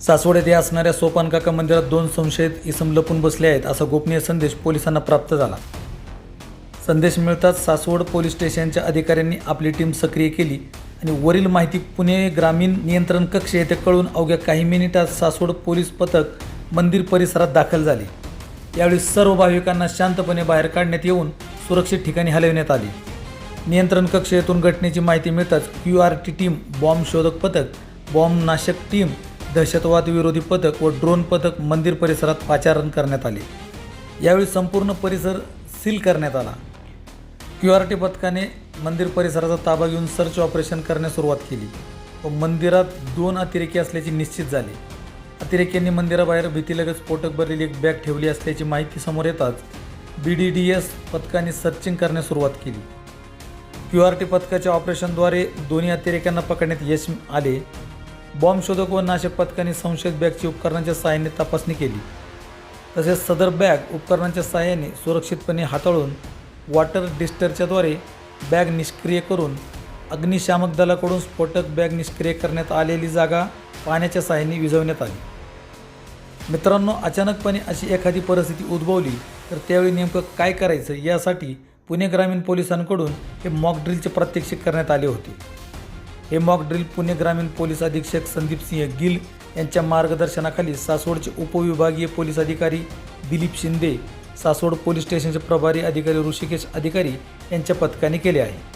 सासवड येथे असणाऱ्या सोपानकाका मंदिरात दोन संशयित इसम लपून बसले आहेत असा गोपनीय संदेश पोलिसांना प्राप्त झाला. संदेश मिळताच सासवड पोलीस स्टेशनच्या अधिकाऱ्यांनी आपली टीम सक्रिय केली आणि वरील माहिती पुणे ग्रामीण नियंत्रण कक्ष येथे कळून अवघ्या काही मिनिटात सासवड पोलीस पथक मंदिर परिसरात दाखल झाले. यावेळी सर्व भाविकांना शांतपणे बाहेर काढण्यात येऊन सुरक्षित ठिकाणी हलविण्यात आले. नियंत्रण कक्ष येथून घटनेची माहिती मिळताच Q R T team bomb शोधक पथक बॉम्ब नाशक टीम दहशतवाद विरोधी पथक व ड्रोन पथक मंदिर परिसरात पाचारण करण्यात आले. यावेळी संपूर्ण परिसर सील करण्यात आला. क्यू आर टी पथकाने मंदिर परिसराचा ताबा घेऊन सर्च ऑपरेशन करण्यास सुरुवात केली व मंदिरात दोन अतिरेकी असल्याचे निश्चित झाले. अतिरेक्यांनी मंदिराबाहेर भीतीलगत स्फोटक भरलेली एक बॅग ठेवली असल्याची माहिती समोर येताच बी डी डी एस पथकाने सर्चिंग करण्यास सुरुवात केली. क्यू आर टी पथकाच्या ऑपरेशनद्वारे दोन्ही अतिरेक्यांना पकडण्यात यश आले. बॉम्ब शोधक व नाशक पथकाने संशयित बॅगची उपकरणांच्या सहाय्याने तपासणी केली. तसेच सदर बॅग उपकरणांच्या सहाय्याने सुरक्षितपणे हाताळून वॉटर डिस्टरच्याद्वारे बॅग निष्क्रिय करून अग्निशामक दलाकडून स्फोटक बॅग निष्क्रिय करण्यात आलेली जागा पाण्याच्या सहाय्याने विझवण्यात आली. मित्रांनो अचानकपणे अशी एखादी परिस्थिती उद्भवली तर त्यावेळी नेमकं काय करायचं यासाठी पुणे ग्रामीण पोलिसांकडून हे मॉक ड्रिलचे प्रात्यक्षिक करण्यात आले होते. हे मॉक ड्रिल पुणे ग्रामीण पोलीस अधीक्षक संदीप सिंह गिल यांच्या मार्गदर्शनाखाली सासवडचे उपविभागीय पोलीस अधिकारी दिलीप शिंदे सासवड पोलीस स्टेशनचे प्रभारी अधिकारी ऋषिकेश अधिकारी यांच्या पथकाने केले आहे.